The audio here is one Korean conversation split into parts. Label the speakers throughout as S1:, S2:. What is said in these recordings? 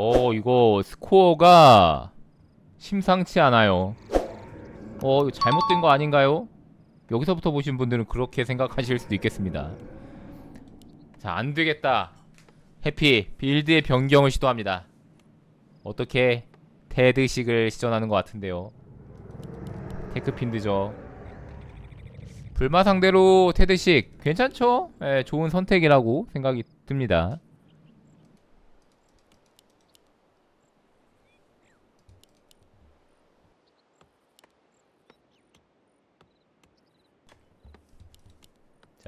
S1: 어, 이거 스코어가 심상치 않아요. 어, 잘못된 거 아닌가요? 여기서부터 보신 분들은 그렇게 생각하실 수도 있겠습니다. 자, 안 되겠다. 해피 빌드의 변경을 시도합니다. 어떻게 테드식을 시전하는 것 같은데요. 테크핀드죠. 불마 상대로 테드식 괜찮죠? 예, 좋은 선택이라고 생각이 듭니다.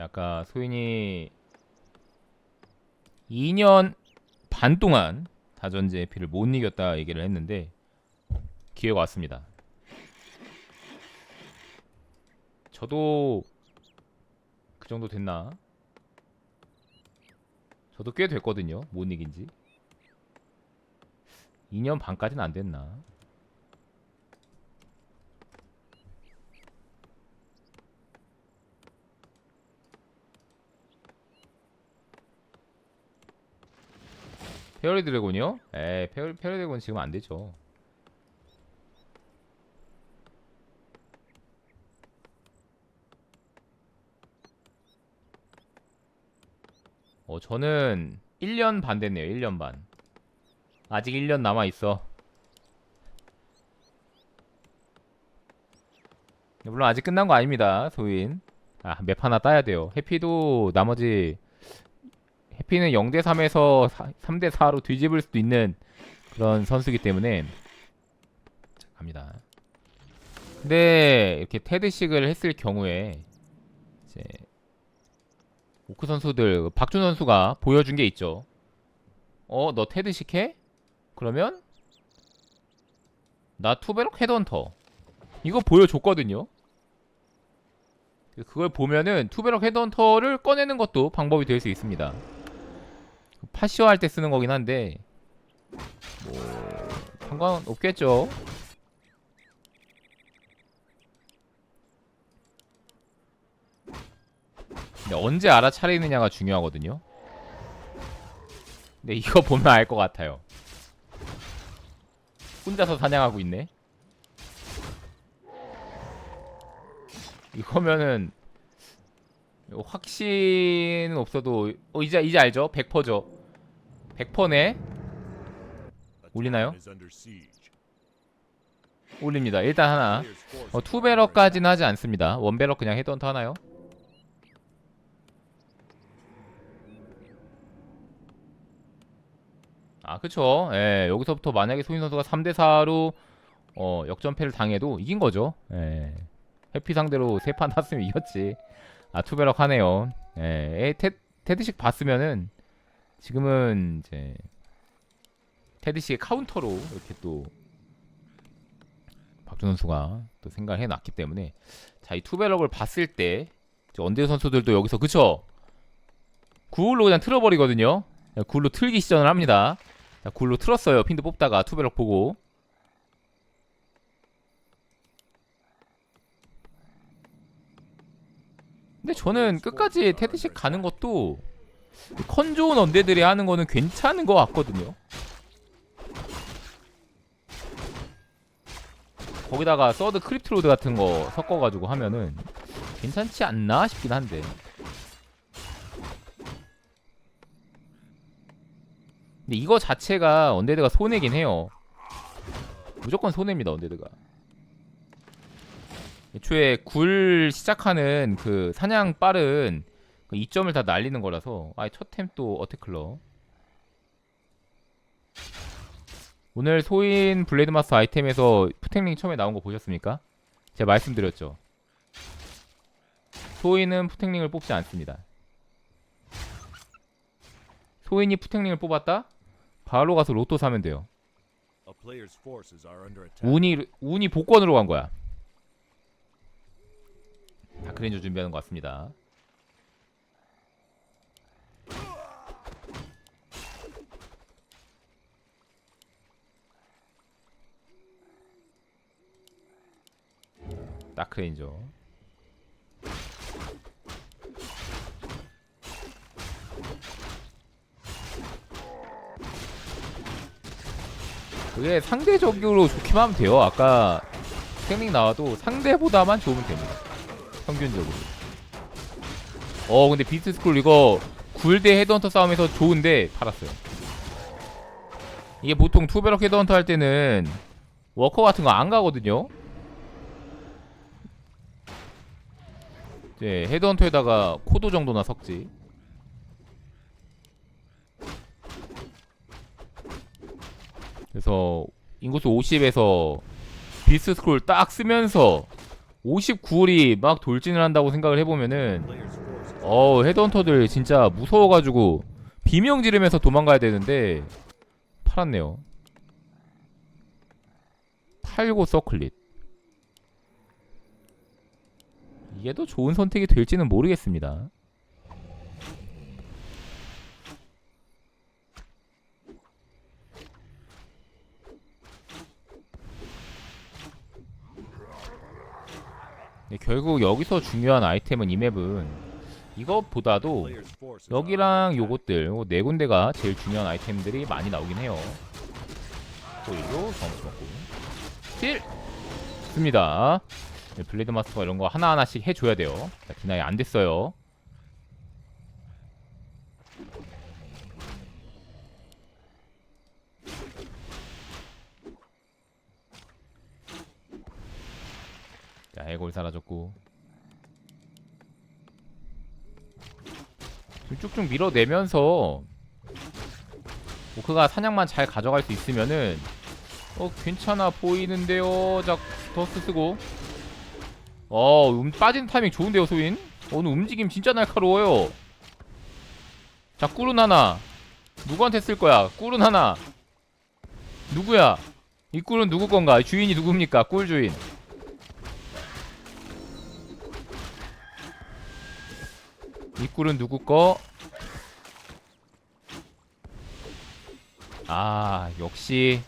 S1: 아까 소인이 2년 반 동안 다전제 피를 못 이겼다 얘기를 했는데 기회가 왔습니다. 저도 그 정도 됐나? 저도 꽤 됐거든요. 못 이긴 지. 2년 반까지는 안 됐나? 페어리 드래곤이요? 에, 페어리, 페어리 드래곤 지금 안 되죠. 어, 저는 1년 반 됐네요. 1년 반. 아직 1년 남아 있어. 물론 아직 끝난 거 아닙니다. 소인. 아, 맵 하나 따야 돼요. 해피도 나머지 해피는 0대 3에서 3대 4로 뒤집을 수도 있는 그런 선수이기 때문에 자, 갑니다. 근데 이렇게 테드식을 했을 경우에 이제 오크 선수들 박준 선수가 보여준 게 있죠. 어, 너 테드식 해? 그러면 나 투베럭 헤드헌터 이거 보여줬거든요. 그걸 보면은 투베럭 헤드헌터를 꺼내는 것도 방법이 될 수 있습니다. 파시오 할 때 쓰는 거긴 한데 뭐 상관 없겠죠. 근데 언제 알아차리느냐가 중요하거든요. 근데 이거 보면 알 것 같아요. 혼자서 사냥하고 있네. 이거면은 확신은 없어도 어 이제 이제 알죠? 100%죠. 100%네. 올리나요? 올립니다. 일단 하나. 어, 투베럭까지는 하지 않습니다. 원베럭 그냥 헤드헌터 하나요? 아, 그쵸. 예, 여기서부터 만약에 소인 선수가 3대4로 어, 역전패를 당해도 이긴 거죠. 예. 해피 상대로 세판 탔으면 이겼지. 아, 투베럭 하네요. 예, 에, 테, 테드식 봤으면은 지금은 이제 테드식의 카운터로 이렇게 또 박준 선수가 또 생각을 해놨기 때문에 자, 이 투베럭을 봤을 때 언대 선수들도 여기서 그쵸? 구울로 그냥 틀어버리거든요. 자, 구울로 틀기 시전을 합니다. 자, 구울로 틀었어요. 핀드 뽑다가 투베럭 보고 근데 저는 끝까지 테드식 가는 것도 컨 좋은 언대들이 하는 거는 괜찮은 것 같거든요. 거기다가 서드 크립트로드 같은 거 섞어가지고 하면은 괜찮지 않나 싶긴 한데. 근데 이거 자체가 언데드가 손해긴 해요. 무조건 손해입니다, 언데드가. 애초에 굴 시작하는 그 사냥 빠른 그 이점을 다 날리는 거라서 아예 첫템 또 어테클러 오늘 소인 블레이드 마스터 아이템에서 푸탱링 처음에 나온 거 보셨습니까? 제가 말씀드렸죠. 소인은 푸탱링을 뽑지 않습니다. 소인이 푸탱링을 뽑았다? 바로 가서 로또 사면 돼요. 운이 운이 복권으로 간 거야 다크렌저 준비하는 것 같습니다. 다크렌저 그게 상대적으로 좋기만 하면 돼요. 아까 테크닉 나와도 상대보다만 좋으면 됩니다. 평균적으로. 어 근데 비트 스쿨 이거 굴대 헤드헌터 싸움에서 좋은데 팔았어요. 이게 보통 투베럭 헤드헌터 할 때는 워커 같은 거 안 가거든요. 이제 헤드헌터에다가 코도 정도나 섞지. 그래서 인구수 50에서 비스 스크롤 딱 쓰면서 59홀이 막 돌진을 한다고 생각을 해보면은 어 헤드헌터들 진짜 무서워가지고 비명 지르면서 도망가야 되는데 팔았네요. 팔고 서클릿 이게 더 좋은 선택이 될지는 모르겠습니다. 결국 여기서 중요한 아이템은 이 맵은 이것보다도 여기랑 요것들 요네 군데가 제일 중요한 아이템들이 많이 나오긴 해요. 보일로 점수 먹고 딜! 좋습니다. 네, 블레이드 마스터가 이런 거 하나하나씩 해줘야 돼요. 자, 디나이 안 됐어요. 골 사라졌고. 쭉쭉 밀어내면서 오크가 사냥만 잘 가져갈 수 있으면은 어 괜찮아 보이는데요. 자 더스트 쓰고 어 음, 빠진 타이밍 좋은데요 소인 오늘 움직임 진짜 날카로워요. 자 꿀은 하나 누구한테 쓸 거야? 꿀은 하나 누구야? 이 꿀은 누구 건가? 주인이 누굽니까? 꿀 주인. 이 꿀은 누구 거? 아 역시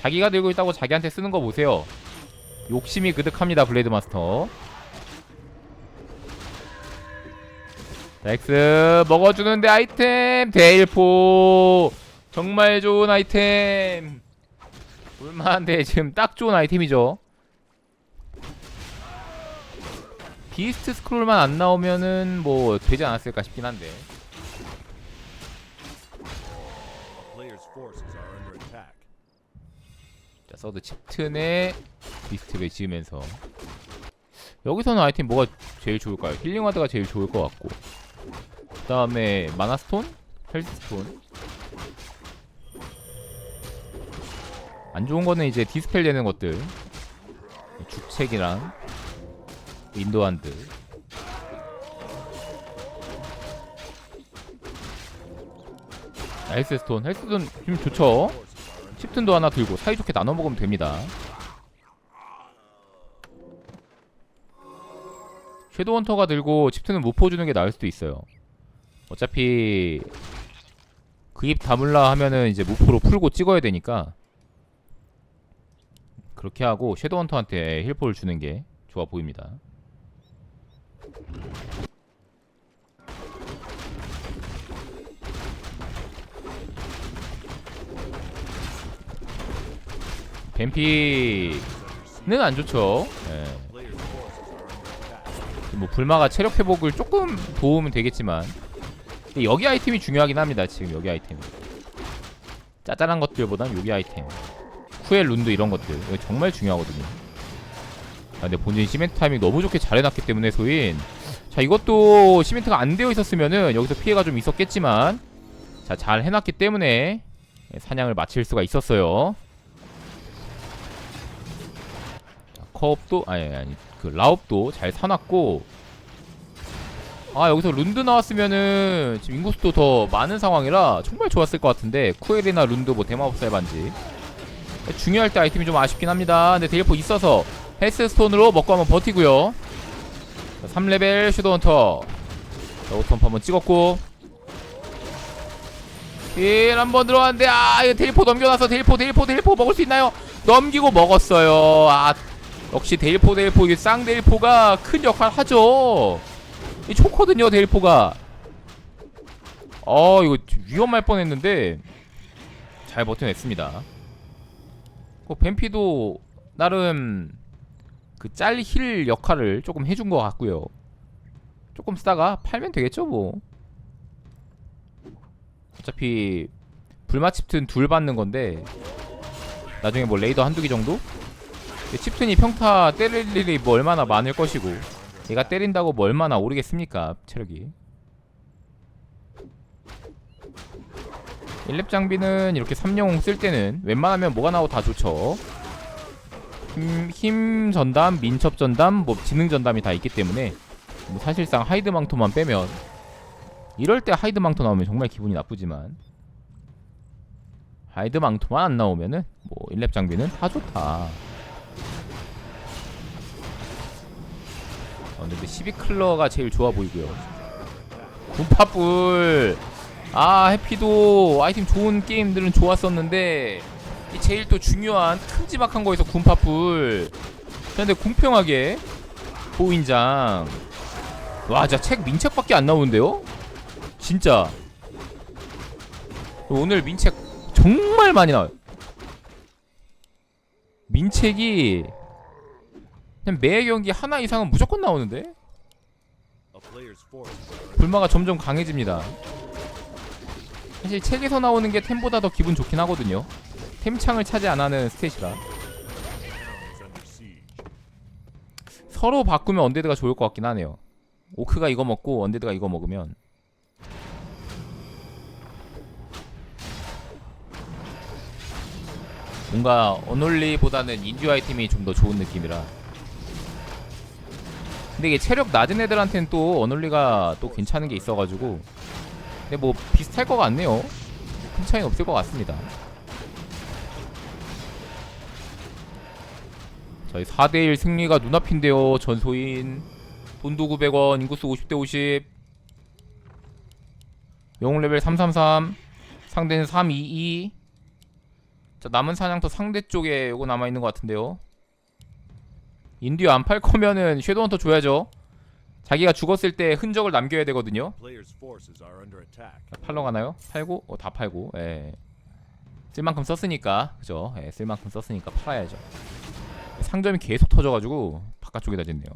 S1: 자기가 들고 있다고 자기한테 쓰는 거 보세요. 욕심이 그득합니다 블레이드 마스터. 자, 엑스 먹어주는데 아이템 데일포 정말 좋은 아이템. 볼만한데 지금 딱 좋은 아이템이죠. 비스트 스크롤만 안 나오면은 뭐 되지 않았을까 싶긴 한데. 자, 서드 칩튼에 비스트를 지으면서 여기서는 아이템 뭐가 제일 좋을까요? 힐링 와드가 제일 좋을 것 같고 그 다음에 마나스톤? 헬스톤? 안 좋은 거는 이제 디스펠 되는 것들 주책이랑 윈도한드 자, 헬스스톤 헬스스톤 지금 좋죠? 칩튼도 하나 들고 사이좋게 나눠 먹으면 됩니다. 섀도우헌터가 들고 칩튼은 못 퍼주는 게 나을 수도 있어요. 어차피 그 입 다물라 하면은 이제 무프로 풀고 찍어야 되니까 그렇게 하고 섀도우헌터한테 힐포를 주는 게 좋아 보입니다. 뱀피는 안 좋죠.
S2: attack.
S1: 뭐 불마가 체력 회복을 조금 도우면 되겠지만 여기 아이템이 중요하긴 합니다. 지금 여기 아이템. 짜잘한 것들보단 여기 아이템. 쿠엘 룬드 이런 것들 정말 중요하거든요. 아, 근데 본진 시멘트 타이밍 너무 좋게 잘 해놨기 때문에 소인 자 이것도 시멘트가 안 되어 있었으면은 여기서 피해가 좀 있었겠지만 자 잘 해놨기 때문에 사냥을 마칠 수가 있었어요. 자, 컵도 아니 아니 그 라옵도 잘 사놨고 아 여기서 룬드 나왔으면은 지금 인구수도 더 많은 상황이라 정말 좋았을 것 같은데 쿠엘이나 룬드 뭐 대마법사의 반지. 중요할 때 아이템이 좀 아쉽긴 합니다. 근데 데일포 있어서 헬스스톤으로 먹고 한번 버티고요 자, 3레벨 슈도헌터. 자 오토헌터 한번 찍었고. 일 한번 들어왔는데 아 이거 데일포 넘겨놔서 데일포 데일포 데일포 먹을 수 있나요? 넘기고 먹었어요. 아 역시 데일포 데일포 이게 쌍 데일포가 큰 역할 하죠. 이 좋거든요 데일포가. 어 이거 위험할 뻔했는데 잘 버텨냈습니다. 그 뱀피도 나름 그 짤 힐 역할을 조금 해준 것 같고요. 조금 쓰다가 팔면 되겠죠 뭐. 어차피 불마 칩튼 둘 받는 건데 나중에 뭐 레이더 한두 개 정도? 칩튼이 평타 때릴 일이 뭐 얼마나 많을 것이고 얘가 때린다고 뭐 얼마나 오르겠습니까 체력이 1렙 장비는 이렇게 3영웅 쓸 때는 웬만하면 뭐가 나오고 다 좋죠 힘, 힘 전담, 민첩 전담, 뭐 지능 전담이 다 있기 때문에 뭐 사실상 하이드 망토만 빼면 이럴 때 하이드 망토 나오면 정말 기분이 나쁘지만 하이드 망토만 안 나오면은 뭐 1렙 장비는 다 좋다. 어, 근데 12클러가 제일 좋아 보이고요. 군파불 아 해피도! 아이템 좋은 게임들은 좋았었는데 이 제일 또 중요한 큼지막한 거에서 군파불 그런데 공평하게 보인장 와 진짜 책 민책밖에 안 나오는데요? 진짜 오늘 민책 정말 많이 나와요 민책이 그냥 매 경기 하나 이상은 무조건 나오는데 불마가 점점 강해집니다. 사실 책에서 나오는 게 템보다 더 기분 좋긴 하거든요. 템창을 차지 안 하는 스탯이라. 서로 바꾸면 언데드가 좋을 것 같긴 하네요. 오크가 이거 먹고 언데드가 이거 먹으면 뭔가 어놀리보다는 인듀 아이템이 좀 더 좋은 느낌이라. 근데 이게 체력 낮은 애들한테는 또 어놀리가 또 괜찮은 게 있어가지고 근데 뭐 비슷할 것 같네요. 큰 차이는 없을 것 같습니다. 저희 4대1 승리가 눈앞인데요. 전소인 돈도 900원, 인구수 50대 50. 영웅 레벨 333. 상대는 322. 자, 남은 사냥터 상대 쪽에 요거 남아 있는 것 같은데요. 인디어 안팔 거면은 섀도우헌터 줘야죠. 자기가 죽었을 때 흔적을 남겨야 되거든요. 팔러 가나요? 팔고 어, 다 팔고. 예. 쓸 만큼 썼으니까 그죠? 예, 쓸 만큼 썼으니까 팔아야죠. 상점이 계속 터져가지고 바깥쪽에다 짓네요.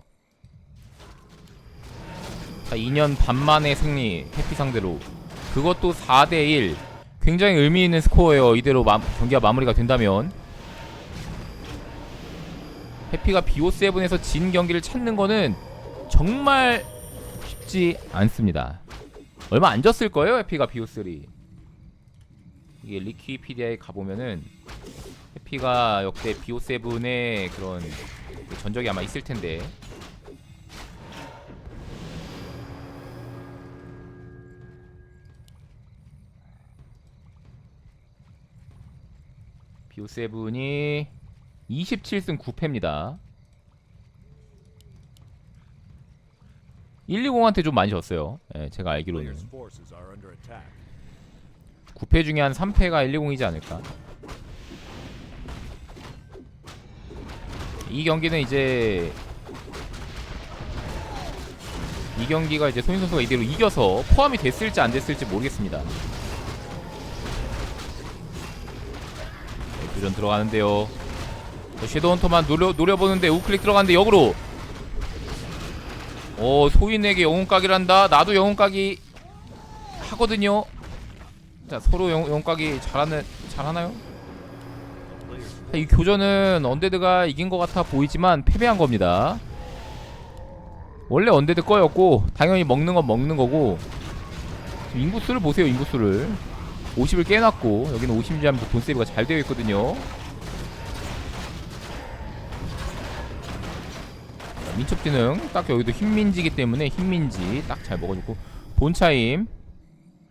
S1: 자, 2년 반 만의 승리 해피 상대로 그것도 4대1 굉장히 의미 있는 스코어예요. 이대로 마, 경기가 마무리가 된다면 해피가 BO7에서 진 경기를 찾는 거는 정말 쉽지 않습니다. 얼마 안 졌을 거예요, 해피가 BO3. 이게 리키피디아에 가보면은 해피가 역대 BO7의 그런 그 전적이 아마 있을 텐데 BO7이 27승 9패입니다. 120한테 좀 많이 졌어요. 예, 제가 알기로는.
S2: Player's forces are under attack.
S1: 9패 중에 한 3패가 120이지 않을까? 이 경기는 이제 이 경기가 이제 소인 선수가 이대로 이겨서 포함이 됐을지 안 됐을지 모르겠습니다. 네, 교전 들어가는데요. 저 섀도우 헌터만 노려, 노려보는데 우클릭 들어가는데 역으로 오 소인에게 한다. 나도 영혼 까기 하거든요. 자 서로 영, 영각이 잘하는 잘하나요? 이 교전은 언데드가 이긴 것 같아 보이지만 패배한 겁니다. 원래 언데드 거였고 당연히 먹는 건 먹는 거고. 인구수를 보세요 인구수를. 50을 깨놨고 여기는 50인지 하면서 돈 세이브가 잘 되어 있거든요. 자, 민첩 기능. 딱 여기도 흰민지기 때문에 흰민지 딱 잘 먹어주고. 본차임.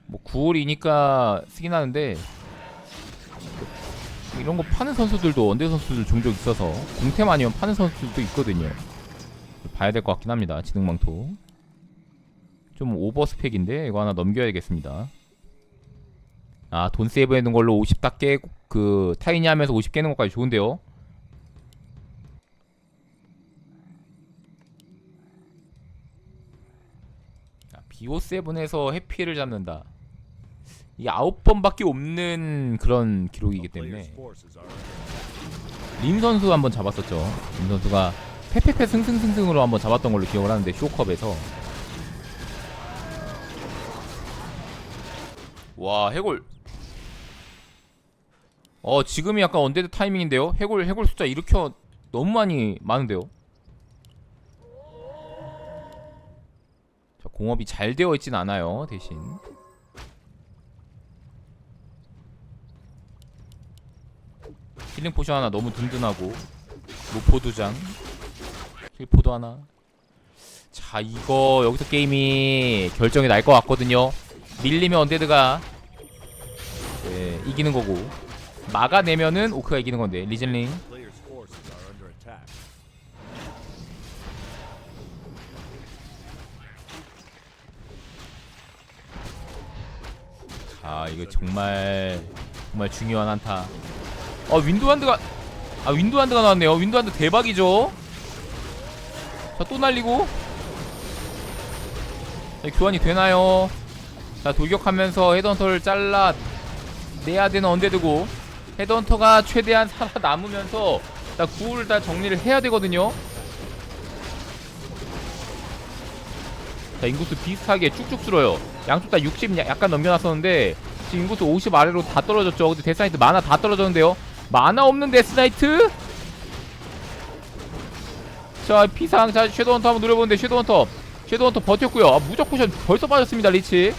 S1: 뭐 9월이니까 쓰긴 하는데 이런 거 파는 선수들도 원대 선수들 종종 있어서 공템 아니면 파는 선수들도 있거든요. 봐야 될 것 같긴 합니다. 지능망토. 좀 오버 스펙인데 이거 하나 넘겨야겠습니다. 아, 돈 세이브 해놓은 걸로 50딱 깨고 그 타이니 하면서 50 깨는 것까지 좋은데요. 자, BO7에서 해피를 잡는다. 이게 아홉 번밖에 없는 그런 기록이기 때문에. 린 선수 한번 잡았었죠. 린 선수가 페페페 승승승승으로 한번 잡았던 걸로 기억을 하는데 쇼컵에서. 와 해골. 어 지금이 약간 언데드 타이밍인데요. 해골 해골 숫자 일으켜 너무 많이 많은데요. 자 공업이 잘 되어 있진 않아요 대신 힐링 포션 하나 너무 든든하고. 노포 두장. 힐포도 하나. 자 이거 여기서 게임이 결정이 날 것 같거든요. 밀리면 언데드가 네, 이기는 거고. 막아내면은 오크가 이기는 건데
S2: attack.
S1: 아 이거 정말 정말 중요한 한타 어 윈도한드가 아 윈도한드가 나왔네요. 윈도한드 대박이죠? 자 또 날리고. 자, 교환이 되나요? 자 돌격하면서 헤드헌터를 잘라 내야 되는 언데드고. 헤드헌터가 최대한 살아남으면서 자 구울을 다 정리를 해야 되거든요. 자 인구수 비슷하게 쭉쭉 줄어요. 양쪽 다 60 약간 넘겨놨었는데 지금 인구수 50 아래로 다 떨어졌죠. 근데 데스나이트 만화 다 떨어졌는데요 만화 없는 데스나이트? 자 피상. 자 섀도우헌터 한번 노려보는데 섀도우헌터. 섀도우헌터 버텼고요. 아, 무적 포션 벌써 빠졌습니다 리치.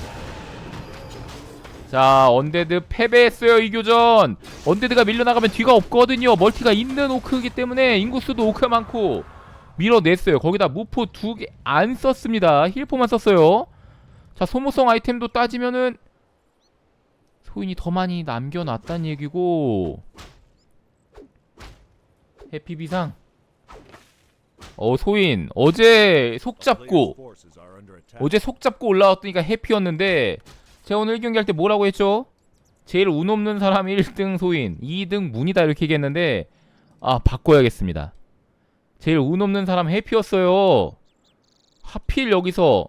S1: 자 언데드 패배했어요 이 교전. 언데드가 밀려나가면 뒤가 없거든요. 멀티가 있는 오크이기 때문에 인구수도 오크가 많고 밀어냈어요. 거기다 무포 두 개 안 썼습니다. 힐포만 썼어요. 자 소모성 아이템도 따지면은 소인이 더 많이 남겨놨단 얘기고 해피 비상 어 소인 어제 속 잡고. 어제 속 잡고 올라왔더니까 해피였는데 제가 오늘 1경기 할 때 뭐라고 했죠? 제일 운 없는 사람 1등 소인 2등 문이다 이렇게 얘기했는데 아 바꿔야겠습니다 제일 운 없는 사람 해피였어요 하필 여기서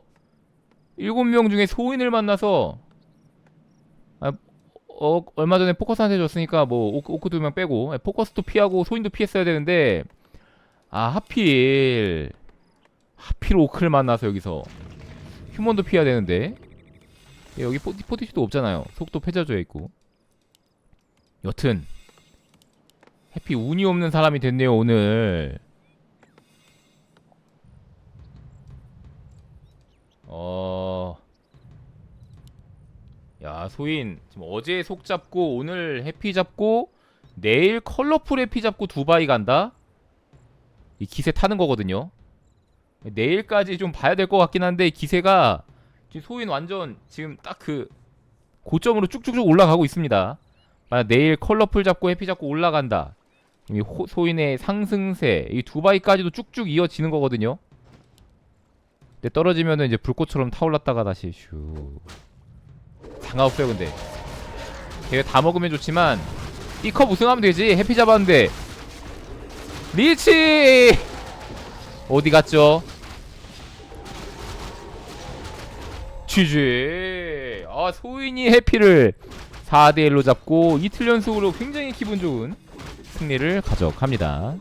S1: 7명 중에 소인을 만나서 아, 어, 얼마 전에 포커스한테 줬으니까 뭐 오크, 오크 두 명 빼고 예, 포커스도 피하고 소인도 피했어야 되는데 아 하필 하필 오크를 만나서 여기서 휴먼도 피해야 되는데 예, 여기 포티, 포티슈도 없잖아요. 속도 패자조에 있고. 여튼 해피 운이 없는 사람이 됐네요 오늘 소인 지금 어제 속 잡고 오늘 해피 잡고 내일 컬러풀 해피 잡고 두바이 간다 이 기세 타는 거거든요 내일까지 좀 봐야 될 것 같긴 한데 기세가 지금 소인 완전 지금 딱 그 고점으로 쭉쭉쭉 올라가고 있습니다. 만약 내일 컬러풀 잡고 해피 잡고 올라간다. 이 호- 소인의 상승세 이 두바이까지도 쭉쭉 이어지는 거거든요. 근데 떨어지면은 이제 불꽃처럼 타올랐다가 다시 슈 상관없어요 근데. 대회 다 먹으면 좋지만 B컵 우승하면 되지. 해피 잡았는데. 리치! 어디 갔죠? GG 아 소인이 해피를 4대1로 잡고 이틀 연속으로 굉장히 기분 좋은 승리를 가져갑니다